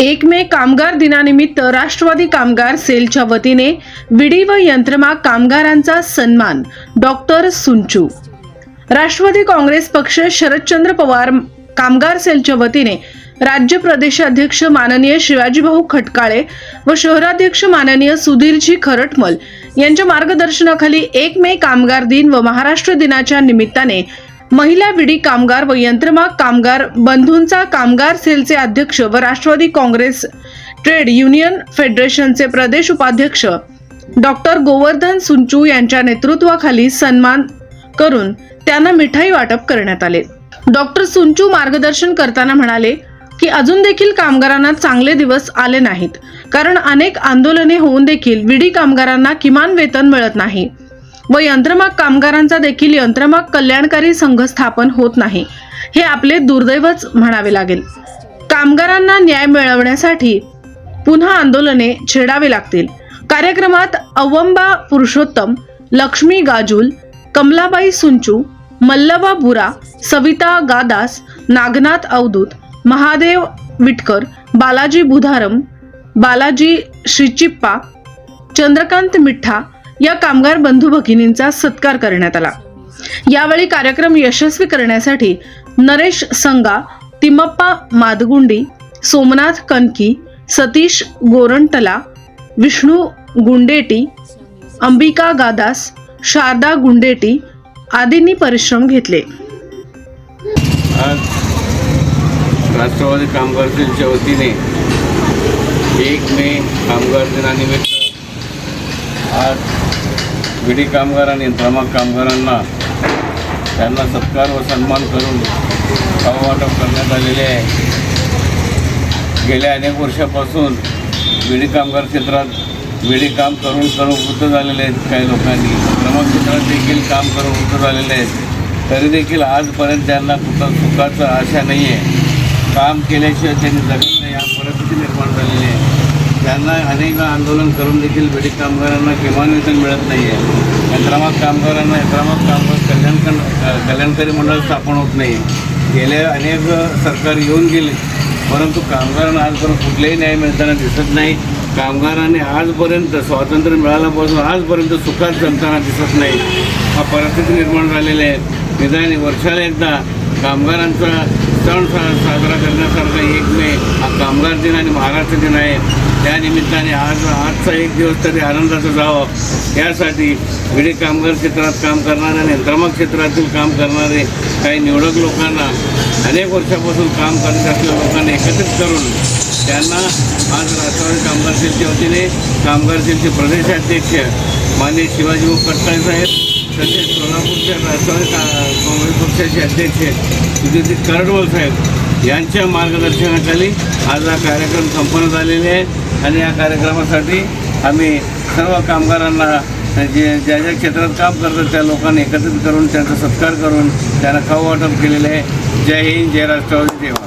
एक मे कामगार दिनानिमित्त राष्ट्रवादी कामगार सेलच्या वतीने विडी व यंत्रमाग कामगारांचा सन्मान डॉक्टर सुंचू. राष्ट्रवादी काँग्रेस पक्ष शरदचंद्र पवार कामगार सेलच्या वतीने राज्य प्रदेशाध्यक्ष माननीय शिवाजीभाऊ खटकाळे व शहराध्यक्ष माननीय सुधीरजी खरटमल यांच्या मार्गदर्शनाखाली एक मे कामगार दिन व महाराष्ट्र दिनाच्या निमित्ताने महिला विडी कामगार व यंत्रमाग कामगार बंधूंचा कामगार सेलचे अध्यक्ष व राष्ट्रवादी काँग्रेस ट्रेड युनियन फेडरेशनचे प्रदेश उपाध्यक्ष डॉक्टर गोवर्धन सुंचू यांच्या नेतृत्वाखाली सन्मान करून त्यांना मिठाई वाटप करण्यात आले. डॉक्टर सुंचू मार्गदर्शन करताना म्हणाले की अजून देखील कामगारांना चांगले दिवस आले नाहीत कारण अनेक आंदोलने होऊन देखील विडी कामगारांना किमान वेतन मिळत नाही. व यंत्रमाग कामगारांचा देखील यंत्रमाग कल्याणकारी संघ स्थापन होत नाही हे आपले दुर्दैवच म्हणावे लागेल. कामगारांना न्याय मिळवण्यासाठी पुन्हा आंदोलने छेडावी लागतील. कार्यक्रमात अवंबा पुरुषोत्तम लक्ष्मी गाजूल कमलाबाई सुंचू मल्लबा बुरा सविता गादास नागनाथ अवधूत महादेव विटकर बालाजी बुधारम बालाजी श्रीचिप्पा चंद्रकांत मिठ्ठा या कामगार बंधू भगिनींचा सत्कार करण्यात आला. यावेळी कार्यक्रम यशस्वी करण्यासाठी नरेश संगा तिमप्पा मादगुंडी सोमनाथ कनकी सतीश गोरंटला विष्णू गुंडेटी अंबिका गादास शारदा गुंडेटी आदींनी परिश्रम घेतले. आज राष्ट्रवादी कामगार वतीने एक मे कामगार दिनानिमित्त आज विडी कामगार आणि यंत्रमाग कामगारांना त्यांना सत्कार व सन्मान करून वाटप करण्यात आलेले आहे. गेल्या अनेक वर्षापासून विडी कामगार क्षेत्रात विडी काम करून करून वृद्ध झालेले आहेत काही लोकांनी. यंत्रमाग क्षेत्रात देखील काम करून वृद्ध झालेले आहेत. तरी देखील आजपर्यंत त्यांना कुठं सुखाचं आशा नाही आहे काम केल्याशिवाय त्यांनी जगत नाही या परिस्थिती निर्माण झालेली आहे. त्यांना अनेक आंदोलन करून देखील बेडीत कामगारांना किमान वेतन मिळत नाही आहे यंत्रमाग कामगारांना यंत्रमाग कामगार कल्याणकार कल्याणकारी मंडळ स्थापन होत नाही गेले अनेक सरकार येऊन गेले. परंतु कामगारांना आजपर्यंत कुठलाही न्याय मिळताना दिसत नाही. कामगारांनी आजपर्यंत स्वातंत्र्य मिळाल्यापासून आजपर्यंत सुखात जमताना दिसत नाही. हा परिस्थिती निर्माण झालेली आहे. निदान वर्षाला एकदा कामगारांचा सण सा साजरा करण्यासारखा एक मे हा कामगार दिन आणि महाराष्ट्र दिन आहे. त्या निमित्ताने आज आजचा एक दिवस तरी आनंदाचा जावं. यासाठी विडी कामगार क्षेत्रात काम करणारे आणि यंत्रमाग क्षेत्रातील काम करणारे काही निवडक लोकांना अनेक वर्षापासून काम करत असलेल्या लोकांना एकत्रित करून त्यांना आज राष्ट्रवादी कामगार सेलच्या वतीने कामगार सेलचे प्रदेशाध्यक्ष माननीय शिवाजी कट्टाळे साहेब तसेच सोलापूरच्या राष्ट्रवादी काँग्रेस पक्षाचे अध्यक्ष सुधीरजी करडवल साहेब यांच्या मार्गदर्शनाखाली आज हा कार्यक्रम संपन्न झालेले आहे आणि या कार्यक्रमासाठी आम्ही सर्व कामगारांना जे ज्या ज्या क्षेत्रात काम करतात त्या लोकांना एकत्रित करून त्यांचा सत्कार करून त्यांना खाऊ वाटप केलेले आहे. जय हिंद जय राष्ट्रवादी देवा